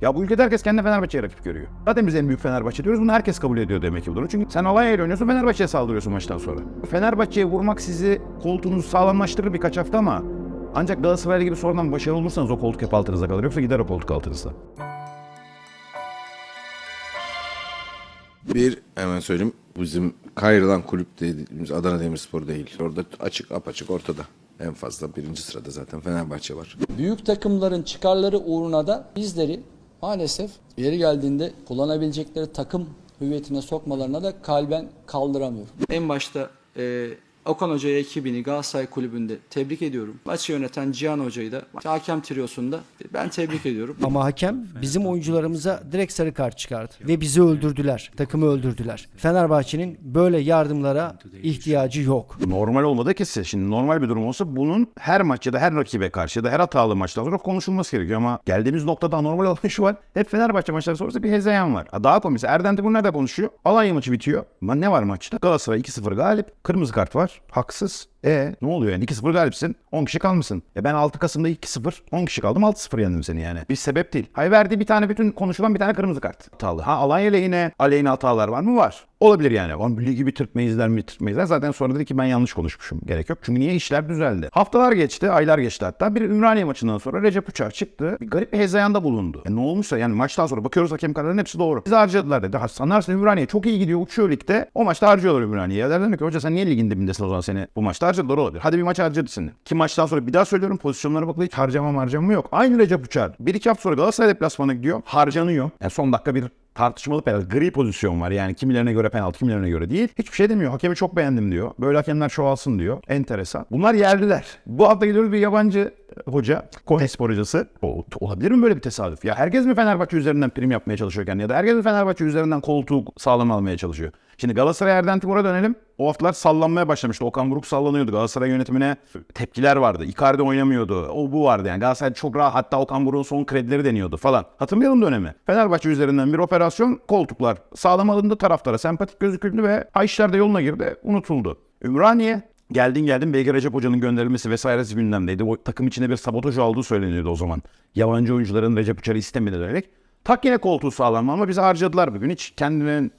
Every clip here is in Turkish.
Ya bu ülkede herkes kendine Fenerbahçe'ye rakip görüyor. Zaten biz en büyük Fenerbahçe diyoruz. Bunu herkes kabul ediyor demek ki bu durum. Çünkü sen Alanya'yla oynuyorsun Fenerbahçe'ye saldırıyorsun maçtan sonra. Fenerbahçe'ye vurmak sizi koltuğunuzu sağlamlaştırır birkaç hafta ama ancak Galatasaray gibi sonradan başarılı olursanız o koltuk hep altınıza kalır. Yoksa gider o koltuk altınıza. Bir hemen söyleyeyim. Bizim kayrılan kulüp dediğimiz Adana Demirspor değil. Orada açık apaçık ortada. En fazla birinci sırada zaten Fenerbahçe var. Büyük takımların çıkarları uğruna da bizleri maalesef yeri geldiğinde kullanabilecekleri takım hüviyetine sokmalarına da kalben kaldıramıyorum. En başta e, Okan Hoca'yı ekibini Galatasaray Kulübü'nde tebrik ediyorum. Maçı yöneten Cihan Hoca'yı da hakem triyosunda ben tebrik ediyorum. Ama hakem bizim oyuncularımıza direkt sarı kart çıkardı ve bizi öldürdüler. Takımı öldürdüler. Fenerbahçe'nin böyle yardımlara ihtiyacı yok. Normal olmadığı kesin. Şimdi normal bir durum olsa bunun her maç ya da her rakibe karşı ya da her hatalı maçtan sonra konuşulması gerekiyor ama geldiğimiz noktada normal olan şu var. Hep Fenerbahçe maçları sonrası bir hezeyan var. Ha, daha komik. Erden Timur nerede konuşuyor? Alanya maçı bitiyor. Ama ne var maçta? Galatasaray 2-0 galip. Kırmızı kart var. Haksız. E ne oluyor yani? 2-0 galipsin. 10 kişi kalmışsın. E ben 6 Kasım'da 2-0. 10 kişi kaldım. 6-0 yendim seni yani. Bir sebep değil. Hay verdiği bir tane bütün konuşulan bir tane kırmızı kart. Hatalı. Ha Alanya lehine aleyhine hatalar var mı? Var. Olabilir yani. Onu ligi bitirtmeyizler mi bitirtmeyizler. Zaten sonra dedi ki ben yanlış konuşmuşum. Gerek yok. Çünkü niye işler düzeldi. Haftalar geçti, aylar geçti hatta. Bir Ümraniye maçından sonra Recep Uçar çıktı. Bir garip bir hezeyanda bulundu. E ne olmuşsa yani maçtan sonra bakıyoruz hakem kararlarının hepsi doğru. Bizi harcadılar dedi. Ha, sanarsın Ümraniye çok iyi gidiyor uçuyor ligde. O maçta harcıyorlar Ümraniye'ye. Der demek ki hoca sen niye ligin dibindesin o zaman seni bu maçta harcadılar olabilir. Hadi bir maç harcadı seni. Ki maçtan sonra bir daha söylüyorum pozisyonlara bakılı hiç harcama harcama yok. Aynı Recep Uçar. Bir iki hafta sonra Galatasaray deplasmanına gidiyor. Harcanıyor. Yani son dakika bir tartışmalı penaltı. Gri pozisyon var yani kimilerine göre penaltı kimilerine göre değil. Hiçbir şey demiyor. Hakemi çok beğendim diyor. Böyle hakemler çoğalsın diyor. Enteresan. Bunlar yerliler. Bu hafta gidiyoruz bir yabancı hoca, Konyaspor hocası. O, olabilir mi böyle bir tesadüf? Ya herkes mi Fenerbahçe üzerinden prim yapmaya çalışıyorken ya da herkes mi Fenerbahçe üzerinden koltuğu sağlam almaya çalışıyor? Şimdi Galatasaray Erden Timur'a dönelim. O haftalar sallanmaya başlamıştı. Okan Buruk sallanıyordu. Galatasaray yönetimine tepkiler vardı. Icardi oynamıyordu. O bu vardı yani. Galatasaray çok rahat hatta Okan Buruk'un son kredileri deniyordu falan. Hatırlayalım dönemi. Fenerbahçe üzerinden bir operasyon koltuklar sağlam alındı taraftara. Sempatik gözüküldü ve ha işler de yoluna girdi. Unutuldu. Ümraniye Geldin geldin Belge Recep Hoca'nın gönderilmesi vesairesi gündemdeydi. O takım içinde bir sabotaj olduğu söyleniyordu o zaman. Yabancı oyuncuların Recep Uçar'ı istemedi dönerek. Tak yine koltuğu sağlam ama bizi harcadılar bugün. Hiç kendilerinin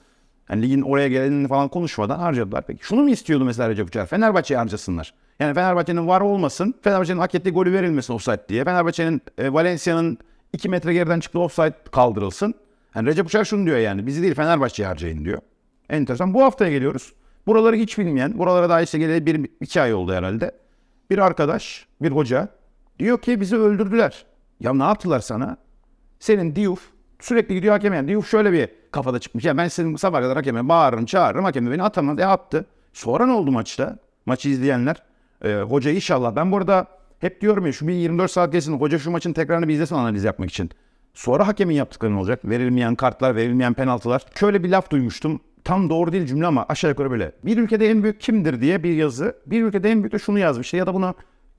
yani ligin oraya gelenini falan konuşmadan harcadılar. Peki şunu mu istiyordu mesela Recep Uçar? Fenerbahçe'yi harcasınlar. Yani Fenerbahçe'nin var olmasın. Fenerbahçe'nin hak ettiği golü verilmesin offside diye. Fenerbahçe'nin e, Valencia'nın 2 metre geriden çıktığı offside kaldırılsın. Yani Recep Uçar şunu diyor yani. Bizi değil Fenerbahçe'yi harcayın diyor. Enteresan. Bu haftaya geliyoruz. Buraları hiç bilmeyen, buralara daha işte geleli bir, iki ay oldu herhalde. Bir arkadaş, bir hoca diyor ki bizi öldürdüler. Ya ne yaptılar sana? Senin Diouf sürekli gidiyor hakeme. Yani Diouf şöyle bir kafada çıkmış. Ya ben senin sabah kadar hakeme bağırırım, çağırırım. Hakem de beni atamadı. E attı. Sonra ne oldu maçta? Maçı izleyenler. E, hoca inşallah. Ben burada hep diyorum ya şu bir 24 saat geçsin. Hoca şu maçın tekrarını bir izlesin analiz yapmak için. Sonra hakemin yaptıkları ne olacak? Verilmeyen kartlar, verilmeyen penaltılar. Şöyle bir laf duymuştum. Tam doğru değil cümle ama aşağı yukarı böyle. Bir ülkede en büyük kimdir diye bir yazı. Bir ülkede en büyük de şunu yazmıştı ya da bunu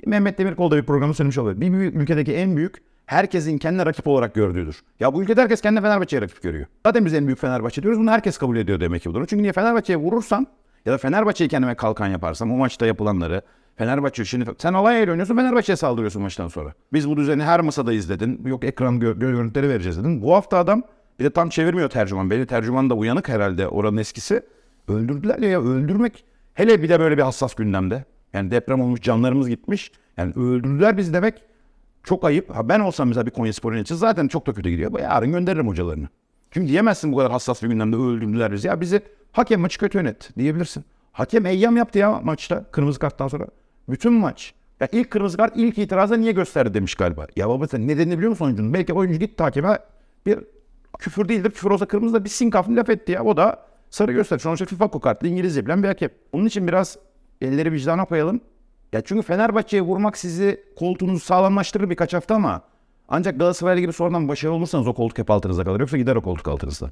Mehmet Demirkol da bir programı söylemiş olabilir. Bir ülkedeki en büyük herkesin kendine rakip olarak gördüğüdür. Ya bu ülkede herkes kendine Fenerbahçe'ye rakip görüyor. Zaten biz en büyük Fenerbahçe diyoruz. Bunu herkes kabul ediyor demek ki bu durum. Çünkü niye Fenerbahçe'ye vurursan ya da Fenerbahçe'yi kendime kalkan yaparsam o maçta yapılanları Fenerbahçe şimdi sen Alanya ile oynuyorsun Fenerbahçe'ye saldırıyorsun maçtan sonra. Biz bu düzeni her masada izledin. Yok ekran gö- görüntüleri vereceğiz dedin. Bu hafta adam bir de tam çevirmiyor tercüman. Belli tercüman da uyanık herhalde oranın eskisi. Öldürdüler ya, öldürmek. Hele bir de böyle bir hassas gündemde. Yani deprem olmuş canlarımız gitmiş. Yani öldürdüler bizi demek çok ayıp. Ha ben olsam mesela bir Konya Spor yöneticisi zaten çok da kötü gidiyor. Yarın gönderirim hocalarını. Çünkü diyemezsin bu kadar hassas bir gündemde öldürdüler bizi. Ya bizi hakem maçı kötü yönet diyebilirsin. Hakem eyyam yaptı ya maçta kırmızı karttan sonra. Bütün maç. Ya ilk kırmızı kart ilk itirazda niye gösterdi demiş galiba. Ya baba sen nedenini biliyor musun oyuncunun? Belki oyuncu gitti hakeme bir küfür değildir. Küfür olsa kırmızı da bir sinkaflı laf etti ya. O da sarı gösterdi. Sonuçta FIFA kartlı İngilizce bilen bir hakem. Onun için biraz elleri vicdana koyalım. Ya çünkü Fenerbahçe'ye vurmak sizi koltuğunuzu sağlamlaştırır birkaç hafta ama ancak Galatasaray gibi sonradan başarılı olursanız o koltuk hep altınıza kalır. Yoksa gider o koltuk altınıza.